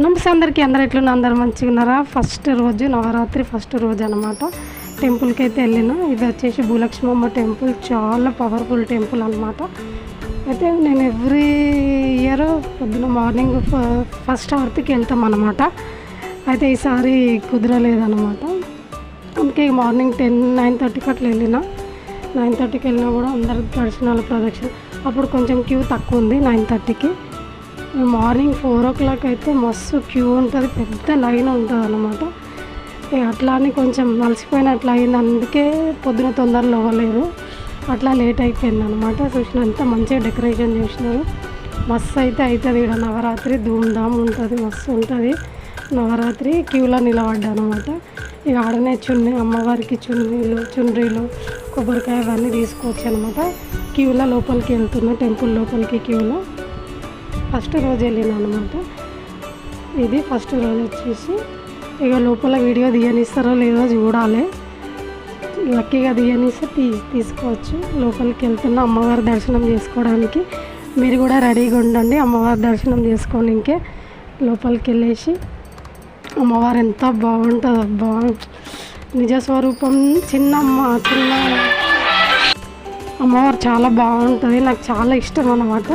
నమస్తే అందరికీ అందరు ఎట్లున్నా అందరు మంచిగా ఉన్నారా? ఫస్ట్ రోజు నవరాత్రి ఫస్ట్ రోజు అనమాట టెంపుల్కి అయితే వెళ్ళిన. ఇది వచ్చేసి భూలక్ష్మమ్మ టెంపుల్ చాలా పవర్ఫుల్ టెంపుల్ అనమాట అయితే నేను ఎవ్రీ ఇయర్ పొద్దున మార్నింగ్ ఫస్ట్ అవర్కి వెళ్తాం అనమాట అయితే ఈసారి కుదరలేదన్నమాట. అందుకే మార్నింగ్ టెన్ నైన్ థర్టీకి అట్లా వెళ్ళిన. నైన్ థర్టీకి వెళ్ళినా కూడా అందరు దర్శనాల ప్రదక్షిణ అప్పుడు కొంచెం క్యూ తక్కువ ఉంది నైన్ థర్టీకి మార్నింగ్ ఫోర్ ఓ క్లాక్ అయితే మస్తు క్యూ ఉంటుంది పెద్ద లైన్ ఉంటుంది అనమాట అట్లా అని కొంచెం అలసిపోయినట్లు అయింది అందుకే పొద్దున తొందరలో అవ్వలేదు. అట్లా లేట్ అయిపోయింది అనమాట చూసినంత మంచిగా డెకరేషన్ చేసినారు. మస్తు అయితే అవుతుంది ఇక్కడ నవరాత్రి ధూమ్ధామ్ ఉంటుంది మస్తు ఉంటుంది. నవరాత్రి క్యూలో నిలబడ్డా అనమాట ఇక ఆడనే చున్నీ అమ్మవారికి చున్నీలు చుండ్రీలు కొబ్బరికాయ అవన్నీ తీసుకోవచ్చు అనమాట క్యూలో లోపలికి వెళ్తున్నా టెంపుల్ లోపలికి క్యూలో. ఫస్ట్ రోజు వెళ్ళిన అనమాట ఇది ఫస్ట్ రోజు వచ్చేసి ఇక లోపల వీడియో తీయనిస్తారో లేదో చూడాలి. లక్కీగా తీయనిస్తే తీ తీసుకోవచ్చు. లోపలికి వెళ్తున్న అమ్మవారి దర్శనం చేసుకోవడానికి మీరు కూడా రెడీగా ఉండండి. అమ్మవారి దర్శనం చేసుకొని ఇంకే లోపలికి వెళ్ళేసి అమ్మవారు ఎంత బాగుంటుంది అబ్బా. నిజ స్వరూపం చిన్న అమ్మ చిన్న అమ్మవారు చాలా బాగుంటుంది. నాకు చాలా ఇష్టం అన్నమాట.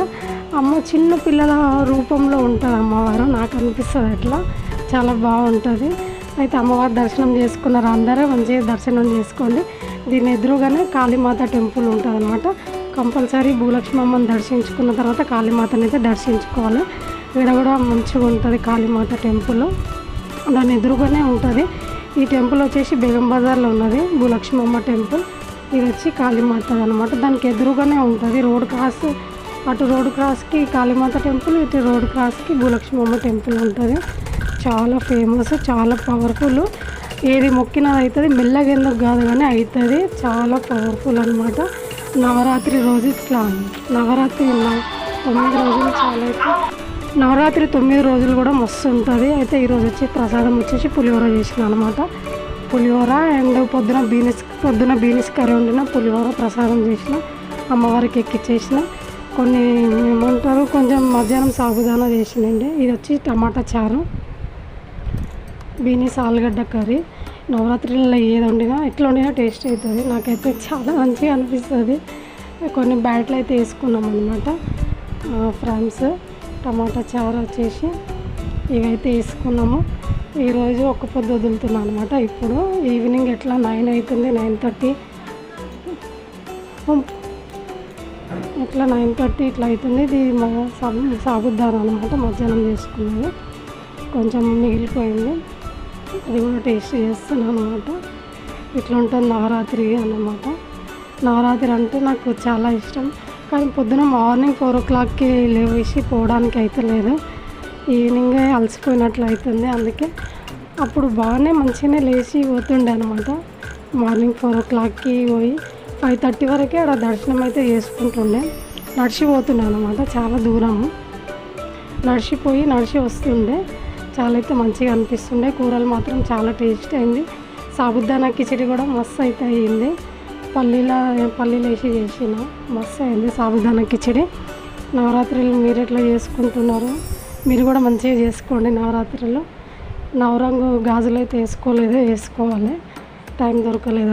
అమ్మ చిన్న పిల్లల రూపంలో ఉంటుంది అమ్మవారు. నాకు అనిపిస్తుంది అట్లా. చాలా బాగుంటుంది. అయితే అమ్మవారి దర్శనం చేసుకున్నారు అందరూ. మంచిగా దర్శనం చేసుకోండి. దీని ఎదురుగానే కాళీమాత టెంపుల్ ఉంటుంది అనమాట కంపల్సరీ భూలక్ష్మమ్మని దర్శించుకున్న తర్వాత కాళీమాతని అయితే దర్శించుకోవాలి. ఇక్కడ కూడా మంచిగా ఉంటుంది కాళీమాత టెంపుల్. దాని ఎదురుగానే ఉంటుంది. ఈ టెంపుల్ వచ్చేసి బేగం బజార్లో ఉన్నది. భూలక్ష్మమ్మ టెంపుల్. ఇది వచ్చి కాళీమాత అనమాట దానికి ఎదురుగానే ఉంటుంది. రోడ్ క్రాస్ అటు రోడ్ క్రాస్కి కాళీమాత టెంపుల్ ఇటు రోడ్ క్రాస్కి భూలక్ష్మమ్మ టెంపుల్ ఉంటుంది. చాలా ఫేమస్ చాలా పవర్ఫుల్. ఏది మొక్కినది అవుతుంది మెల్లగా ఎందుకు కాదు కానీ అవుతుంది చాలా పవర్ఫుల్ అనమాట నవరాత్రి రోజు ఇట్లా నవరాత్రి తొమ్మిది రోజులు చాలా అయితే నవరాత్రి తొమ్మిది రోజులు కూడా మస్తు ఉంటుంది. అయితే ఈరోజు వచ్చి ప్రసాదం వచ్చేసి పులిహోర చేసిన అనమాట పులిహోర అండ్ పొద్దున బీనిస్ పొద్దున బీనిస్ కర్రీ వండిన పులిహోర ప్రసాదం చేసిన. అమ్మవారికి ఎక్కిచ్చేసిన. కొన్ని ఏమంటారు కొంచెం మధ్యాహ్నం సాగుదానా చేసిందండి ఇది వచ్చి టమాటా చారు బీనీస్ ఆలుగడ్డ కర్రీ. నవరాత్రిలో ఏది వండినా ఎట్లా వండినా టేస్ట్ అవుతుంది. నాకైతే చాలా మంచిగా అనిపిస్తుంది. కొన్ని బ్యాట్లు అయితే వేసుకున్నాం అనమాట ఫ్రాన్స్ టమాటా చారు వచ్చేసి ఇవైతే వేసుకున్నాము. ఈరోజు ఒక పొద్దు వదులుతున్నాను అనమాట ఇప్పుడు ఈవినింగ్ ఎట్లా నైన్ అవుతుంది నైన్ థర్టీ. ఇట్లా నైన్ థర్టీ ఇట్లా అవుతుంది. ఇది మా సాబు అనమాట మధ్యాహ్నం చేసుకున్నాను కొంచెం మిగిలిపోయింది అది కూడా టేస్ట్ చేస్తున్నాను అనమాట ఇట్లా ఉంటుంది నవరాత్రి అన్నమాట. నవరాత్రి అంటే నాకు చాలా ఇష్టం. కానీ పొద్దున మార్నింగ్ ఫోర్ ఓ క్లాక్కి లేవేసి పోవడానికి అయితే లేదు. ఈవినింగ్ అలసిపోయినట్లు అవుతుంది. అందుకే అప్పుడు బాగానే మంచిగానే లేచి పోతుండే అనమాట మార్నింగ్ ఫోర్ ఓ క్లాక్కి పోయి ఫైవ్ థర్టీ వరకే అక్కడ దర్శనం అయితే చేసుకుంటుండే. నడిచిపోతున్నాను అనమాట చాలా దూరము. నడిచిపోయి నడిచి వస్తుండే. చాలా అయితే మంచిగా అనిపిస్తుండే. కూరలు మాత్రం చాలా టేస్ట్ అయింది. సాబుదానా కిచడి కూడా మస్తు అయితే అయ్యింది. పల్లీల పల్లీలు వేసి చేసిన మస్తు అయింది సాబుదానా కిచడి. నవరాత్రులు మీరు ఎట్లా చేసుకుంటున్నారు? మీరు కూడా మంచిగా చేసుకోండి నవరాత్రులు. నవరంగు గాజులు అయితే వేసుకోలేదు వేసుకోవాలి. టైం దొరకలేదు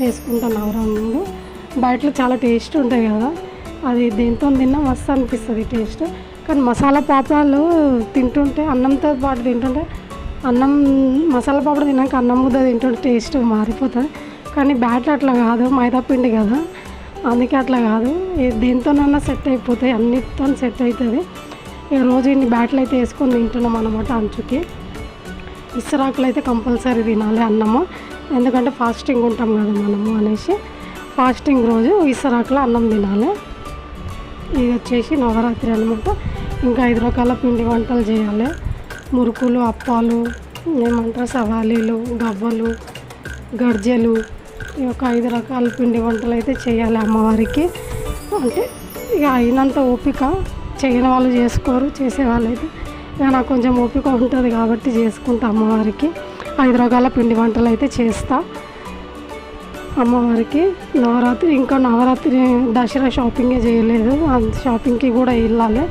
అనమాట వేసుకుంటా బయటలో చాలా టేస్ట్ ఉంటాయి కదా. అది దేంతో తిన్నా మస్తు అనిపిస్తుంది టేస్ట్. కానీ మసాలా పాపడాలు తింటుంటే అన్నంతో పాటు తింటుంటే అన్నం మసాలా పాపడ తిన్నాక అన్నం ముద్ద తింటుంటే టేస్ట్ మారిపోతుంది. కానీ బ్యాట్లు అట్లా కాదు మైదా పిండి కదా. అందుకే అట్లా కాదు. ఏ- దేంతోనన్నా సెట్ అయిపోతాయి అన్నిటితో సెట్ అవుతుంది ఇక రోజు ఇన్ని బ్యాట్లు అయితే వేసుకొని తింటున్నాం అనమాట అంచుకి. ఇసరాకులు అయితే కంపల్సరీ తినాలి అన్నము. ఎందుకంటే ఫాస్టింగ్ ఉంటాం కదా మనము అనేసి ఫాస్టింగ్ రోజు ఇసరాకులో అన్నం తినాలి. ఇది వచ్చేసి నవరాత్రి అనమాట ఇంకా ఐదు రకాల పిండి వంటలు చేయాలి. మురుకులు అప్పాలు ఏమంటారు సవాలీలు గవ్వలు గర్జెలు. ఈ యొక్క ఐదు రకాల పిండి వంటలు అయితే చేయాలి అమ్మవారికి. అంటే ఇక అయినంత ఓపిక చేయని వాళ్ళు చేసుకోరు చేసేవాళ్ళు అయితే ఇక నాకు కొంచెం ఓపిక ఉంటుంది కాబట్టి చేసుకుంటా అమ్మవారికి. ఐదు రకాల పిండి వంటలు అయితే చేస్తా. అమ్మవారికి నవరాత్రి ఇంకా నవరాత్రి దసరా షాపింగే చేయలేదు. షాపింగ్కి కూడా వెళ్ళాలి.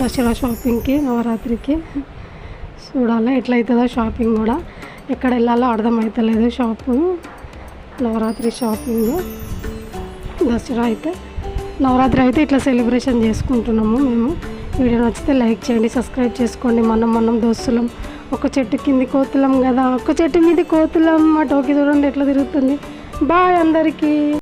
దసరా షాపింగ్కి నవరాత్రికి చూడాలి. ఎట్లయితుందో షాపింగ్ కూడా. ఎక్కడ వెళ్ళాలో అర్థమవుతలేదు షాపు. నవరాత్రి షాపింగ్. దసరా అయితే నవరాత్రి అయితే ఇట్లా సెలబ్రేషన్ చేసుకుంటున్నాము మేము. వీడియో నచ్చితే లైక్ చేయండి సబ్స్క్రైబ్ చేసుకోండి. మనం మనం దోస్తులం. ఒక చెట్టు కింది కోతులం కదా ఒక చెట్టు మీద కోతులం అటు టోకి చూడండి ఎట్లా తిరుగుతుంది. బాయ్ అందరికీ.